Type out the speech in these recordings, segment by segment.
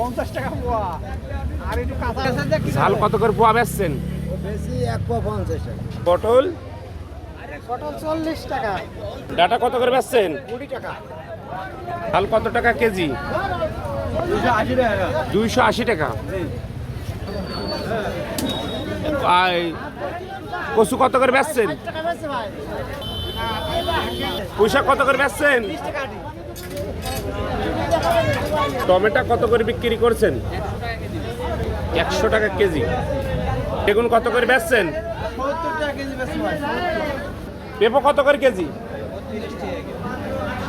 পঞ্চাশ টাকা পোয়া। আর একটু কাঁচা ঝাল কত করে পোয়া বেচছেন? বেশি এক পোয়া পঞ্চাশ টাকা। পটল? পটল চল্লিশ টাকা। ডাটা কত করে বেচছেন? কুড়ি টাকা। ঝাল কত টাকা কেজি? দুইশো আশি টাকা। আর কচু কত করে বেচছেন? টাকা বেশি ভাই। পুঁইশাক কত করে বেচছেন? টমেটো কত করে বিক্রি করছেন? একশো টাকা কেজি। বেগুন কত করে বেচছেন? পেঁপো কত করে কেজি?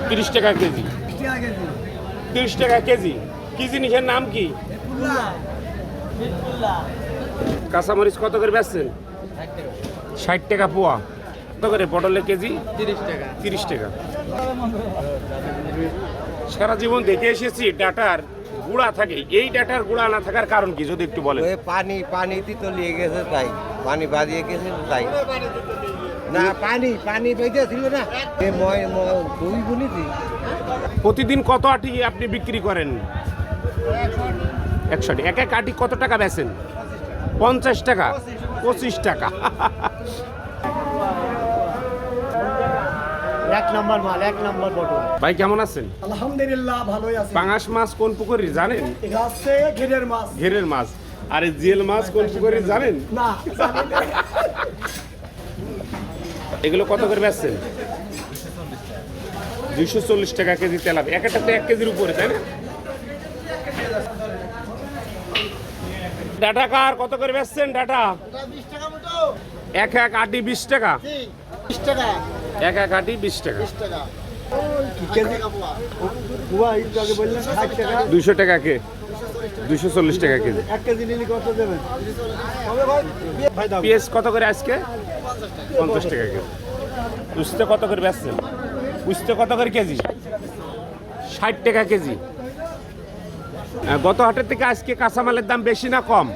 তিরিশ টাকা কেজি। টাকা কেজি তিরিশ টাকা কেজি। কি জিনিসের নাম কি? কাঁচামরিচ কত করে বেচছেন? ষাট টাকা পোয়া। কত করে? পটলের কেজি? তিরিশ টাকা। তিরিশ টাকা। সারা জীবন দেখে এসেছি ডাটার গুড়া থাকে। এই ডাটার গুড়া না থাকার কারণ কি যদি একটু বলেন? ওই পানি পানিতে তলিয়ে গেছে তাই। পানি বাড়িয়ে গেছে তাই। না পানি পানি বেঁচে ছিল না। এ ময় দুই গুণিতি প্রতিদিন কত আটি আপনি বিক্রি করেন? একশো এক এক আটি কত টাকা বেচেন? পঞ্চাশ টাকা? পঁচিশ টাকা। এক নম্বর মাল এক নম্বর পটল ভাই কেমন আছেন? আলহামদুলিল্লাহ ভালোই আছে। পাঙাশ মাছ কোন পুকুরির জানেন? এটা হচ্ছে ঘেরের মাছ। ঘেরের মাছ। আর জিয়েল মাছ কোন পুকুরির জানেন? না এগুলো কত করে বেচছেন? দুইশো চল্লিশ টাকা কেজি তেলাপ এক একটা তো এক কেজির উপরে তাই না? ডাটা কার কত করে বেচছেন ডাটা? এক এক আটি বিশ টাকা। বিশ টাকা। এক আটি বিশ টাকা। বিশ টাকা। কে? দুইশো চল্লিশ টাকা কেজি। পেঁয়াজ কত করে আজকে? পঞ্চাশ টাকা কেজি। উস্তে কত করে বেচছেন উস্তে কত করে কেজি? ষাট টাকা কেজি। গত হাটের থেকে আজকে কাঁচামালের দাম বেশি না কম?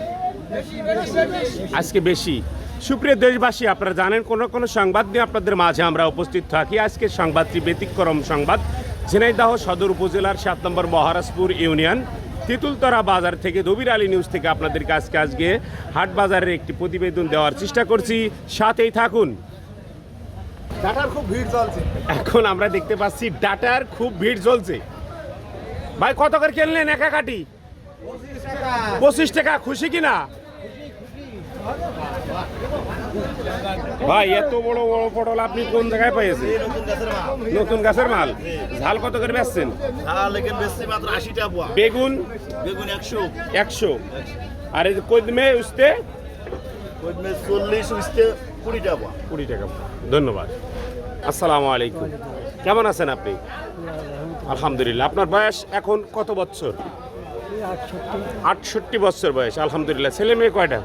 আজকে বেশি। সুপ্রিয় দেশবাসী আপনারা জানেন কোন কোন সংবাদ নিয়ে আপনাদের মাঝে আমরা উপস্থিত থাকি। আজকের সংবাদটি ব্যতিক্রম সংবাদ। ঝিনাইদহ সদর উপজেলার সাত নম্বর মহারাজপুর ইউনিয়ন তিতুলতরা বাজার থেকে দবির আলী নিউজ থেকে আপনাদের কাছকে আজকে হাট বাজারের একটি প্রতিবেদন দেওয়ার চেষ্টা করছি। সাথেই থাকুন। ডাটার খুব ভিড় চলছে। এখন আমরা দেখতে পাচ্ছি ডাটার খুব ভিড় চলছে। ভাই কত করে কিনলেন একা কাটি পঁচিশ টাকা খুশি কিনা? ভাই এত বড় বড় পটল আপনি কোন জায়গায় পেয়েছেন নতুন গাছের মাল। ঝাল কত করে বেচছেন? বেগুন? বেগুন একশো। একশো। আর এই কদমে উঠতে কদমে চল্লিশ উঠতে কুড়ি টাকা কুড়ি টাকা ধন্যবাদ। আসসালামু আলাইকুম। কেমন আছেন আপনি? আলহামদুলিল্লাহ। আপনার বয়স এখন কত বছর? আটষট্টি বছর বয়স। আলহামদুলিল্লাহ। ছেলে মেয়ে কয়টা?